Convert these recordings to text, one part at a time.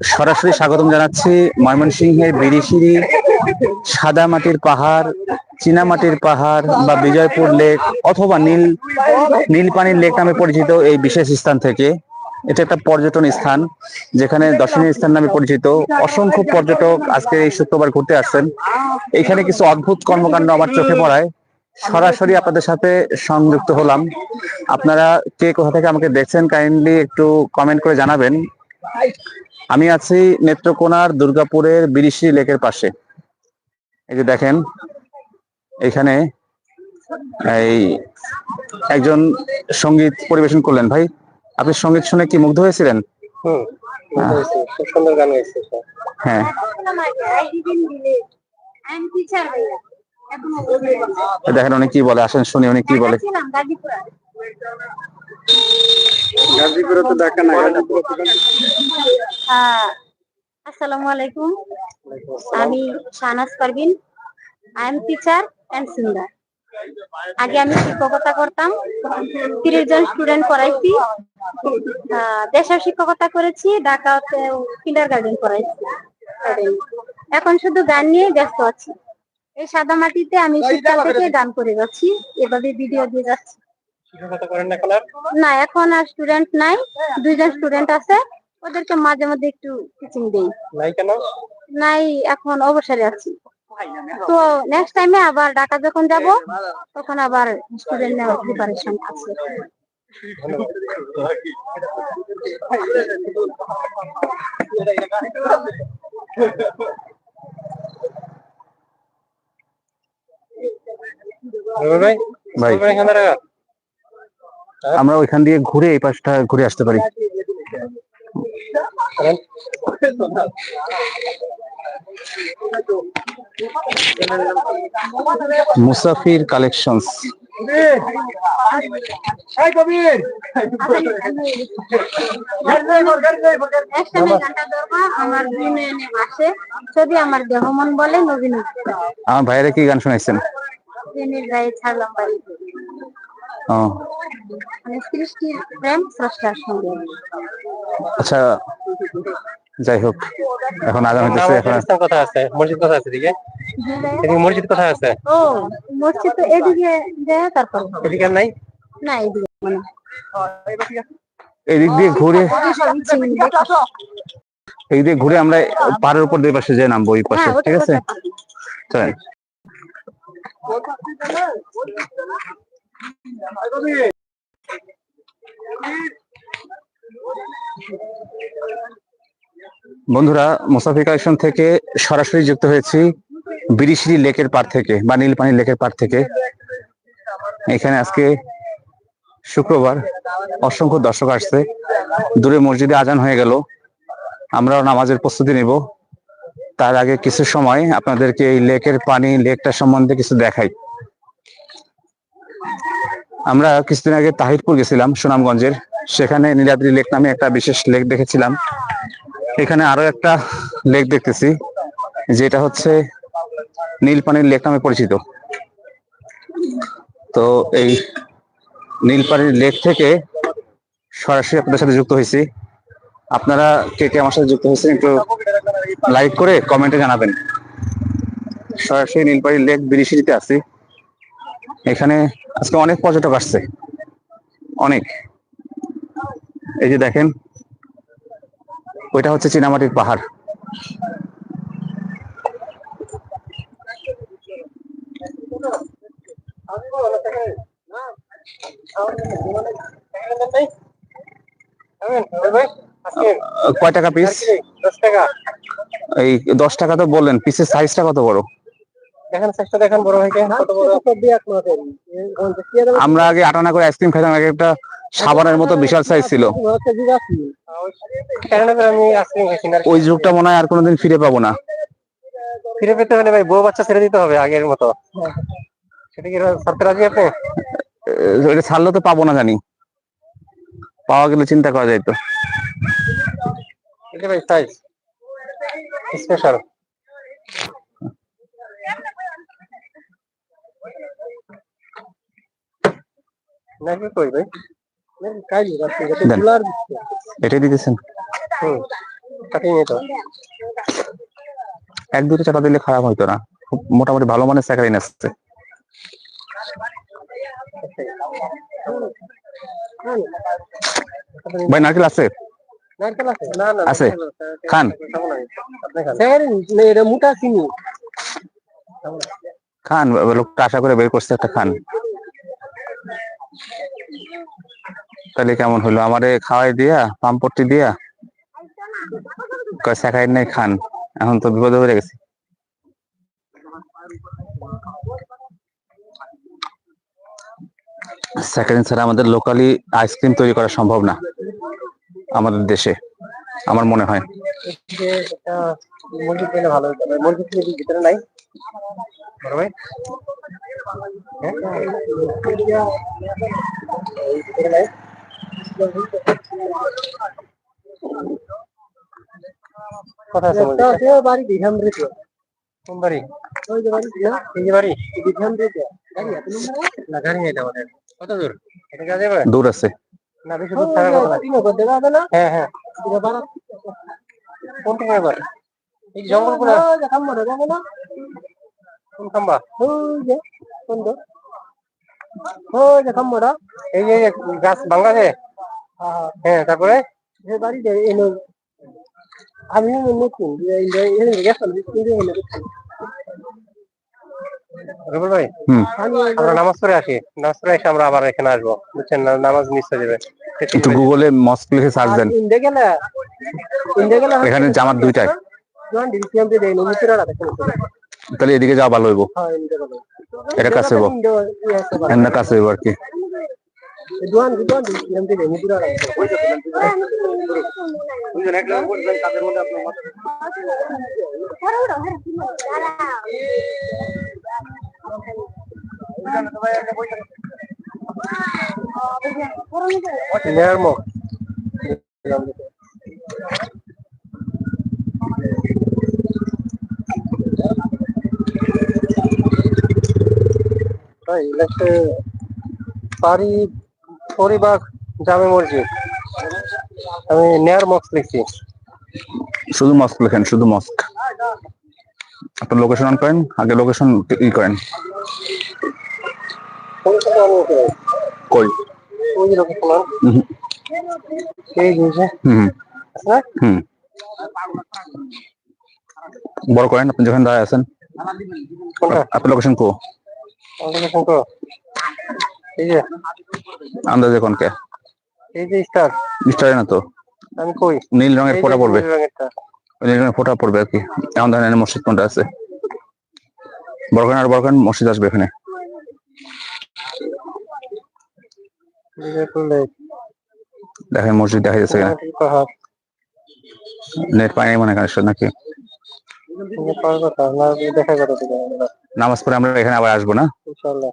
সরাসরি স্বাগতম জানাচ্ছি ময়মনসিংহের বিরিশিরি সাদা মাটির পাহাড়, চীনামাটির পাহাড় বা বিজয়পুর লেক অথবা নীল, নীলপানির লেক নামে পরিচিত এই বিশেষ স্থান থেকে। এটা একটা পর্যটন স্থান, যেখানে দর্শনীয় স্থান নামে পরিচিত। অসংখ্য পর্যটক আজকে এই শুক্রবার ঘুরতে আসছেন। এখানে কিছু অদ্ভুত কর্মকাণ্ড আমার চোখে পড়ায়। সরাসরি আপনাদের সাথে সংযুক্ত হলাম। আপনারা কে কোথা থেকে আমাকে দেখছেন কাইন্ডলি একটু কমেন্ট করে জানাবেন। আমি আছি নেত্রকোনার দুর্গাপুরের বিরিশি লেকের পাশে। এই যে দেখেন এখানে এই একজন সংগীত পরিবেশন করলেন। ভাই আপনি সংগীত শুনে কি মুগ্ধ হয়েছিলেন। হ্যাঁ। তো দেখেন উনি কি বলে আসেন শুনি উনি কি বলে। তো না তো আসসালামু আলাইকুম। আমি Parvin. I am teacher and singer আগে আমি শিক্ষকতা করতাম। তিরিশ জন স্টুডেন্ট পড়াইছি। দেশের শিক্ষকতা করেছি, ঢাকাতে কিন্ডার গার্ডেন পড়াইছি। এখন শুধু গান নিয়ে ব্যস্ত আছি। এই সাদা মাটিতে আমি শীতকাল থেকে গান করে যাচ্ছি। এভাবে ভিডিও দিয়ে যাচ্ছি। শিক্ষকতা করেন না এখন আর না এখন আর স্টুডেন্ট নাই। দুইজন স্টুডেন্ট আছে। ওদেরকে মাঝে মধ্যে একটু টিচিং দেই। নাই কেন? নাই এখন অবসরে আছি। তো নেক্সট টাইমে আবার ঢাকা যখন যাব তখন আবার স্টুডেন্ট নেওয়ার প্রিপারেশন আছে। ভাই। ভাই রবি ভাই এখানে রাখা। আমরা ওইখান দিয়ে ঘুরে এই পাশটা ঘুরে আসতে পারি। মুসাফির কালেকশনস। ধরবো আমার দিনে আসে যদি আমার দেহ মন বলে নবীন আমার ভাইয়েরা কি গান শোনাইছেন? গায়ে ছাড়লাম মানে সৃষ্টির প্রেম স্রষ্টার সঙ্গে আচ্ছা যাই হোক এখন হইতেছে স্থান আছে মসজিদ কোথায় আছে এদিকে? এদিকে মসজিদ কোথায় আছে? ও মসজিদ তো এদিকে যায় তারপর এদিকে নাই? না এদিকে মানে এদিক দিয়ে ঘুরে সব এই দিয়ে ঘুরে আমরা পাহাড়ের উপর দুই পাশে যে নামবো ওই পাশে হ্যাঁ ঠিক আছে। চলেন। বন্ধুরা মুসাফি কালেকশন থেকে সরাসরি যুক্ত হয়েছি বিরিশিরি লেকের পার থেকে, বা নীলপানি লেকের পার থেকে। এখানে আজকে শুক্রবার অসংখ্য দর্শক আসছে। দূরে মসজিদে আজান হয়ে গেল। আমরাও নামাজের প্রস্তুতি নিব। তার আগে কিছু সময় আপনাদেরকে এই লেকের পানি, লেকটা সম্বন্ধে কিছু দেখাই। আমরা কিছুদিন আগে তাহিরপুর গেছিলাম, সুনামগঞ্জের। সেখানে নীলাদ্রি লেক নামে একটা বিশেষ লেক দেখেছিলাম। এখানে আরও একটা লেক দেখতেছি, যেটা হচ্ছে নীলপানির লেক নামে পরিচিত। তো এই নীলপানির লেক থেকে সরাসরি আপনাদের সাথে যুক্ত হয়েছি। আপনারা কে কে আমার সাথে যুক্ত হয়েছেন একটু লাইক করে কমেন্টে জানাবেন। সরাসরি নীলপাড়ি লেক বিরিশিরিতে আছি। এখানে আজকে অনেক পর্যটক আসছে। অনেক। এই যে দেখেন, ওইটা হচ্ছে চীনামাটির পাহাড়। কয় টাকা পিস দশ টাকা এই দশ টাকা তো বললেন পিসের সাইজটা কত বড়? দেখেন চেষ্টা দেখেন বড় ভাইকে। কত বড়? আমরা আগে আটানা করে আইসক্রিম খাইতাম আগে একটা সাবানের মতো বিশাল সাইজ ছিল। কারণ আমি আইসক্রিম খাইছি না ওই যুগটা মনে হয় আর কোনোদিন ফিরে পাবো না। ফিরে পেতে হলে ভাই বউ বাচ্চা ছেড়ে দিতে হবে আগের মতো। সেটা কি সরকার রাজি আপনি? ছাড়লে তো পাবো না জানি। পাওয়া গেলে চিন্তা করা যাইতো এটা ভাই সাইজ স্পেশাল নাকি কই ভাই? দিতেছেন? হুম এক দুটো চাটা দিলে খারাপ হইতো না। খুব মোটামুটি ভালো মানের স্যাকারিন আসছে ভাই নারকেল আছে। খান। খান লোকটা আশা করে বের করছে একটা খান। তাহলে কেমন হলো? আমারে খাওয়াই দিয়া পাম্পটি দিয়া? কয় স্যাকারিন নাই খান। এখন তো বিপদে পড়ে গেছি। স্যাকারিন ছাড়া আমাদের লোকালি আইসক্রিম তৈরি করা সম্ভব না, আমাদের দেশে, আমার মনে হয়। ভালো ভিতরে নাই? বড় দিঘাম কোন বাড়ি? ওই যে বাড়ি না এই যে বাড়ি? দিঘাম রেতে গাড়ি আছে না গাড়ি নেই আমাদের কত দূর? এটা কাজে দূর আছে। না বেশি দূর থাকার কথা না। হ্যাঁ হ্যাঁ। কোনটা এবার? এই জঙ্গল কোন কোন খাম্বা? এই যে গাছ ভাঙা আছে হ্যাঁ তারপরে আমি নতুন রুবেল ভাই আমরা নামাজ পড়ে আসি নামাজ পড়ে এসে আমরা আবার এখানে আসব বুঝছেন নামাজ মিস হয়ে যাবে একটু গুগলে মস্ক লিখে সার্চ দেন এখানে জামাত দুইটাই তাহলে এদিকে যাওয়া ভালো হইব এটা কাছে হইব এমনি কাছে হইব আর কি নেয়ার মুখ ভাই লেখছে পারি পরিবাগ জামে মসজিদ আমি নেয়ার মক্স লিখছি শুধু মস্ক লেখেন শুধু মস্ক আপনার লোকেশন অন করেন আগে লোকেশন ই করেন? কই ওই লোকেশন অন। এই বুঝে হুম আছে না? হুম বড় করেন আপনি যেখানে দাঁড়ায় আছেন আপনার লোকেশন কো এই যে। আন্দাজে এই যে স্টার। স্টারে না তো? আমি কই? নীল রঙের ফোঁটা পড়বে। নীল রঙের ফোঁটা পড়বে আর কি। এমন ধরনের মসজিদ কোনটা আছে? করেন আর করেন মসজিদ আসবে এখানে। দেখেন মসজিদ দেখা যাচ্ছে কিনা। নেট পাই নাই মনে কানেকশন নাকি? নামাজ পড়ে আমরা এখানে আবার আসব না? ইনশাআল্লাহ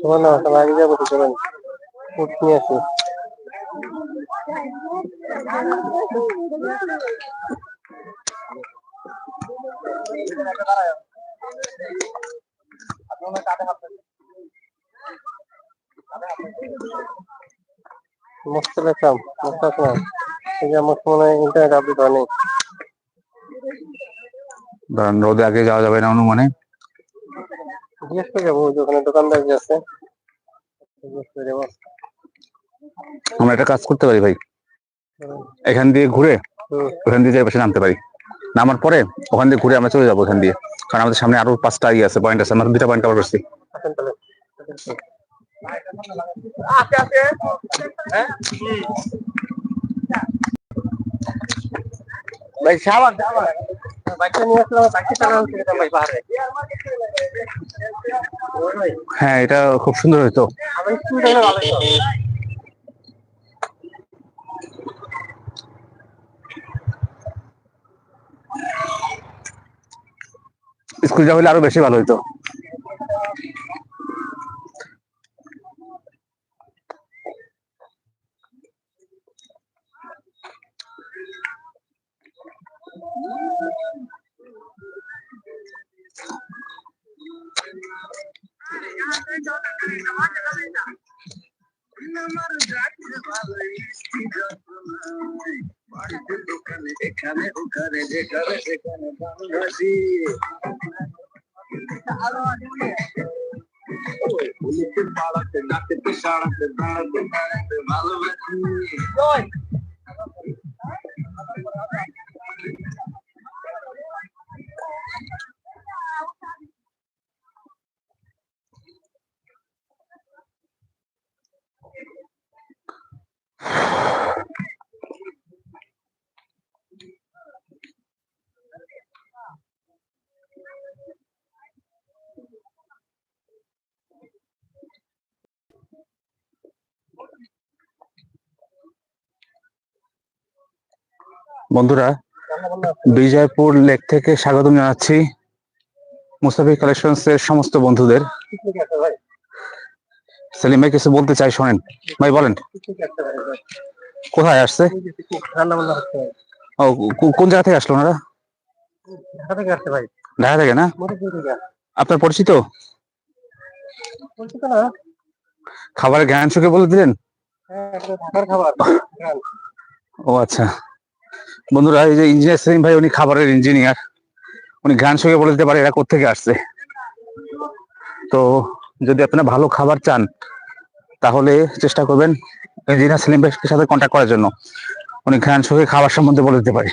তোমার না তাহলে আগে যাব এই যে আমার হয় ইন্টারনেট আপডেট হয়নি। ধরেন রোদে আগে যাওয়া যাবে না অনুমানে। দোকানদার আমরা একটা কাজ করতে পারি ভাই। এখান দিয়ে ঘুরে ওখান দিয়ে যাই নামতে পারি। নামার পরে ওখান দিয়ে ঘুরে আমরা চলে যাব ওখান দিয়ে। কারণ আমাদের সামনে আরও পাঁচটা ইয়ে আছে পয়েন্ট আছে। আমরা দুইটা পয়েন্ট কভার করছি। ভাই, সাবান সাবান। বাইকটা এটা খুব সুন্দর হইতো। স্কুল ভাই হলে আরও বেশি ভালো হইতো। এখানে ওখানে যেখানে সেখানে বাংলাদেশি পাড়াতে নাচতে সাড়াতে দাঁড়াতে দাঁড়াতে ভালোবাসি বন্ধুরা বিজয়পুর লেক থেকে স্বাগতম জানাচ্ছি। মুসাফি কালেকশনস এর সমস্ত বন্ধুদের। সেলিম ভাই কিছু বলতে চাই শোনেন। ভাই বলেন। কোথায় আসছে? ও কোন জায়গা থেকে আসলো ওনারা? ঢাকা থেকে না? আপনার পরিচিত? খাবারের জ্ঞান সুখে বলে দিলেন? খাবার। হ্যাঁ। ও আচ্ছা। বন্ধুরা, এই যে ইঞ্জিনিয়ার সেলিম ভাই, উনি খাবারের ইঞ্জিনিয়ার উনি গান সঙ্গে বলে দিতে পারে এরা কোথেকে আসছে। তো যদি আপনারা ভালো খাবার চান, তাহলে চেষ্টা করবেন ইঞ্জিনিয়ার সেলিম ভাইয়ের সাথে কন্ট্যাক্ট করার জন্য। উনি গান সঙ্গে খাবার সম্বন্ধে বলে দিতে পারে।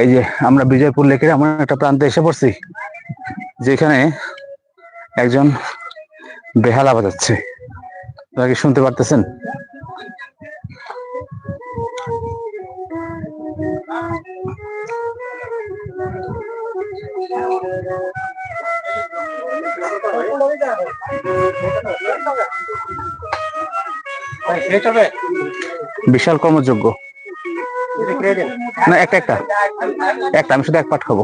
এই যে আমরা বিজয়পুর লেকের এমন একটা প্রান্তে এসে পড়ছি, যেখানে একজন বেহালা বাজাচ্ছে। আপনারা কি শুনতে পারতেছেন? বিশাল কর্মযোগ্য। না একটা একটা। একটা আমি শুধু এক পাট খাব।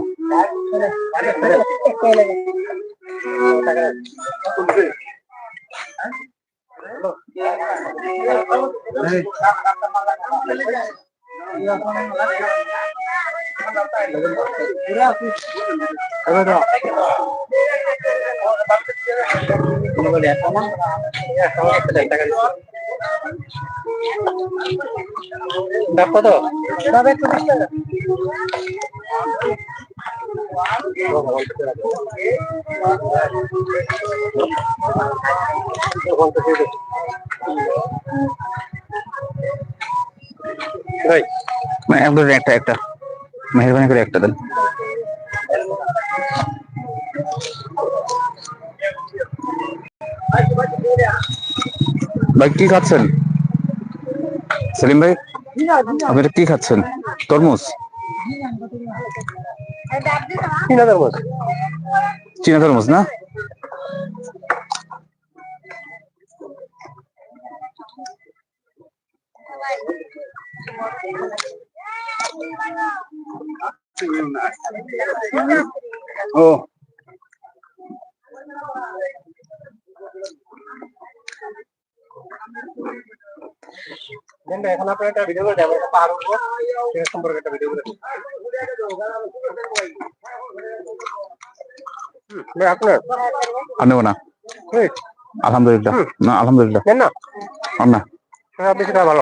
ডাব কত ডাব একশো বিশ টাকা ভাই। মানে একদম একটা একটা। মেহরবানি করে একটা দেন। ভাই কি খাচ্ছেন? সেলিম ভাই আপনারা কি খাচ্ছেন? তরমুজ? হাজার মতো চীনা তরমুজ না? ও দেন ভাই, এখন আপনার একটা ভিডিও করে দেবো একটা পাহাড় উঠবো